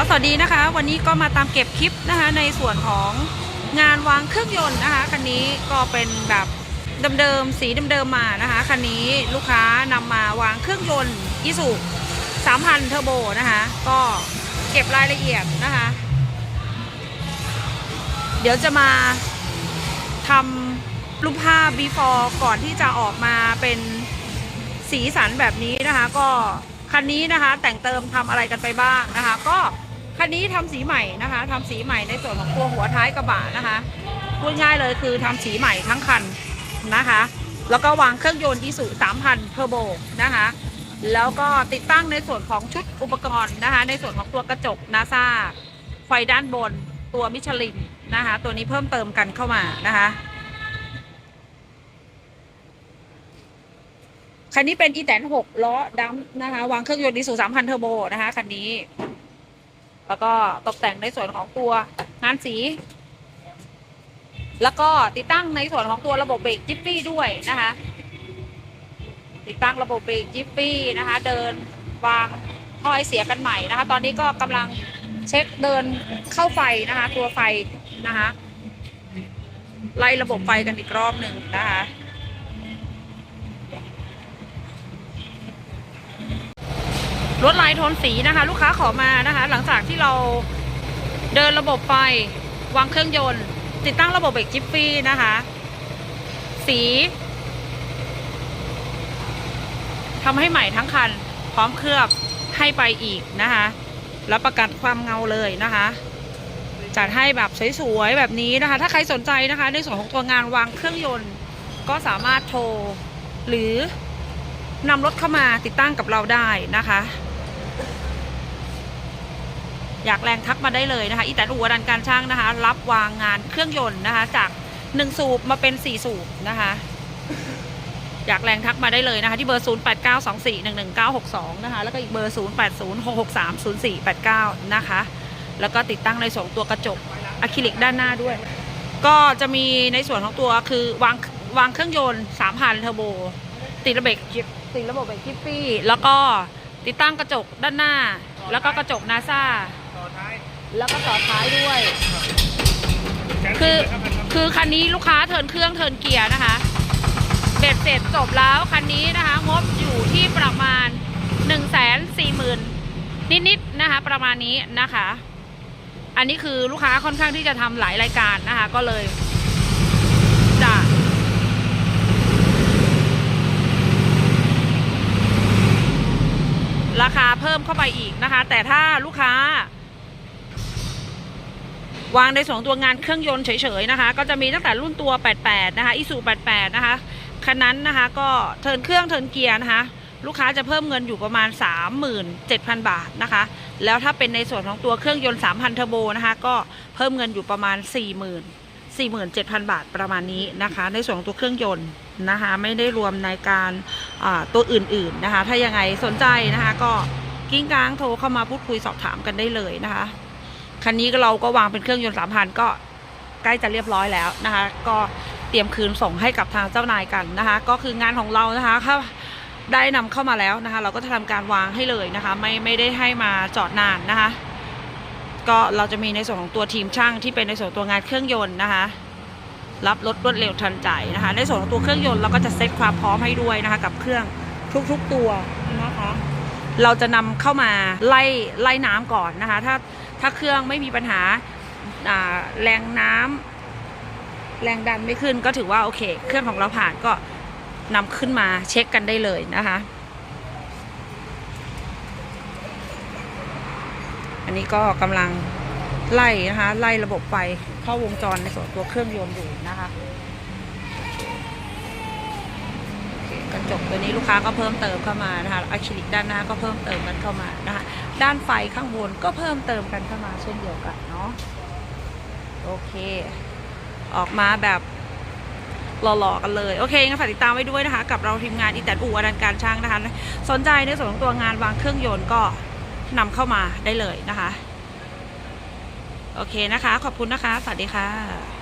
ก็สวัสดีนะคะ วันนี้ก็มาตามเก็บคลิปนะคะ ในส่วนของงานวางเครื่องยนต์นะคะคันนี้ก็เป็นแบบเดิมๆสีเดิมๆมานะคะคันนี้ลูกค้านำมาวางเครื่องยนต์อิสุ3,000เทอร์โบนะคะ ก็เก็บรายละเอียดนะคะ เดี๋ยวจะมาทำรูปภาพ before ก่อนที่จะออกมาเป็นสีสันแบบนี้นะคะ ก็คันนี้นะคะแต่งเติมทำอะไรกันไปบ้างนะคะ ก็ คันนี้ทำสีใหม่นะคะทำสีใหม่ในส่วนของตัวหัวท้ายกระบะนะคะพูดง่ายเลยคือทำสีใหม่ทั้งคันนะคะ แล้วก็วางเครื่องยนต์อีสุ3,000เทอร์โบนะคะแล้วก็ติดตั้งในส่วนของชุดอุปกรณ์นะคะ ในส่วนของตัวกระจกนาซาไฟด้านบนตัวมิชลินนะคะ ตัวนี้เพิ่มเติมกันเข้ามานะคะคันนี้เป็นอีแตนหกล้อดัมนะคะ วางเครื่องยนต์ดีสูสามพันเทอร์โบนะคะคันนี้ แล้วก็ตกแต่งในส่วนของตัวงานสี แล้วก็ติดตั้งในส่วนของตัวระบบเบรกจิปปี้ด้วยนะคะ ติดตั้งระบบเบรกจิปปี้นะคะ เดินวางท่อไอเสียกันใหม่นะคะ ตอนนี้ก็กำลังเช็คเดินเข้าไฟนะคะ ตัวไฟนะคะ ไล่ระบบไฟกันอีกรอบหนึ่งนะคะ ลวดลายโทนสีนะคะ ลูกค้าขอมานะคะ หลังจากที่เราเดินระบบไฟวางเครื่องยนต์ ติดตั้งระบบเบรกจิฟฟี่นะคะ สีทำให้ใหม่ทั้งคัน พร้อมเคลือบให้ไปอีกนะคะรับประกันความเงาเลยนะคะจัดให้แบบสวยๆแบบนี้นะคะ ถ้าใครสนใจนะคะ ในส่วนของตัวงานวางเครื่องยนต์ ก็สามารถโทร หรือนำรถเข้ามาติดตั้งกับเราได้นะคะ อยากแรงทักมาได้เลยนะคะอีแตนอู่ดันการช่างนะคะ รับวางงานเครื่องยนต์นะคะ จาก1สูบมาเป็น4สูบนะคะ อยากแรงทักมาได้เลยนะคะ ที่เบอร์ 0892411962 นะคะ แล้วก็อีกเบอร์ 0806630489 นะคะ แล้วก็ติดตั้งในส่วนของตัวกระจกอะคริลิกด้านหน้าด้วย ก็จะมีในส่วนของตัวคือวางวางเครื่องยนต์3,000เทอร์โบติดระเบิดติดระบบเบรกคิปปี้แล้วก็ติดตั้งกระจกด้านหน้า แล้วก็กระจกนาซา แล้วก็ต่อท้ายด้วยแขนคือติดเลยรับคือคันนี้ลูกค้าเทิร์นเครื่องเทิร์นเกียร์นะคะเบ็ดเสร็จจบแล้วคันนี้นะคะ งบอยู่ที่ประมาณ1 4 0 0 0 0นิดๆนะคะ ประมาณนี้นะคะ อันนี้คือลูกค้าค่อนข้างที่จะทำหลายรายการนะคะ ก็เลยจะราคาเพิ่มเข้าไปอีกนะคะ แต่ถ้าลูกค้า วางในส่วนตัวงานเครื่องยนต์เฉยๆนะคะ ก็จะมีตั้งแต่รุ่นตัว 88 นะคะอิสู88 นะคะคันนั้นนะคะก็เทินเครื่องเทินเกียร์นะคะ ลูกค้าจะเพิ่มเงินอยู่ประมาณ 37,000 บาทนะคะ แล้วถ้าเป็นในส่วนของตัวเครื่องยนต์ 3,000 เทอร์โบนะคะ ก็เพิ่มเงินอยู่ประมาณ 40,000 47,000 บาทประมาณนี้นะคะ ในส่วนของตัวเครื่องยนต์นะคะ ไม่ได้รวมในการตัวอื่นๆนะคะ ถ้ายังไงสนใจนะคะ ก็กิ้งกลางโทรเข้ามาพูดคุยสอบถามกันได้เลยนะคะ คันนี้ก็เราก็วางเป็นเครื่องยนต์สามพันก็ใกล้จะเรียบร้อยแล้วนะคะ ก็เตรียมคืนส่งให้กับทางเจ้านายกันนะคะ ก็คืองานของเรานะคะถ้าได้นำเข้ามาแล้วนะคะ เราก็จะทำการวางให้เลยนะคะ ไม่ไม่ได้ให้มาจอดนานนะคะ ก็เราจะมีในส่วนของตัวทีมช่างที่เป็นในส่วนตัวงานเครื่องยนต์นะคะ รับรถรวดเร็วทันใจนะคะ ในส่วนของตัวเครื่องยนต์เราก็จะเซ็ตความพร้อมให้ด้วยนะคะ กับเครื่องทุกๆตัวนะคะ เราจะนำเข้ามาไล่ไล่น้ำก่อนนะคะ ถ้า ถ้าเครื่องไม่มีปัญหาแรงน้ำแรงดันไม่ขึ้นก็ถือว่าโอเค เครื่องของเราผ่านก็นำขึ้นมาเช็คกันได้เลยนะคะ อันนี้ก็กำลังไล่นะคะ ไล่ระบบไฟเข้าวงจรในส่วนตัวเครื่องยนต์อยู่นะคะ ตัวนี้ลูกค้าก็เพิ่มเติมเข้ามานะคะอะคริลิกด้านหน้าก็เพิ่มเติมกันเข้ามานะคะ ด้านไฟข้างบนก็เพิ่มเติมกันเข้ามาเช่นเดียวกันเนาะ โอเค ออกมาแบบหล่อๆกันเลย โอเคงั้นฝากติดตามไว้ด้วยนะคะ กับเราทีมงานอีแตนอู่อดันการช่างนะคะ สนใจในส่วนของตัวงานวางเครื่องยนต์ก็นำเข้ามาได้เลยนะคะ โอเคนะคะ ขอบคุณนะคะ สวัสดีค่ะ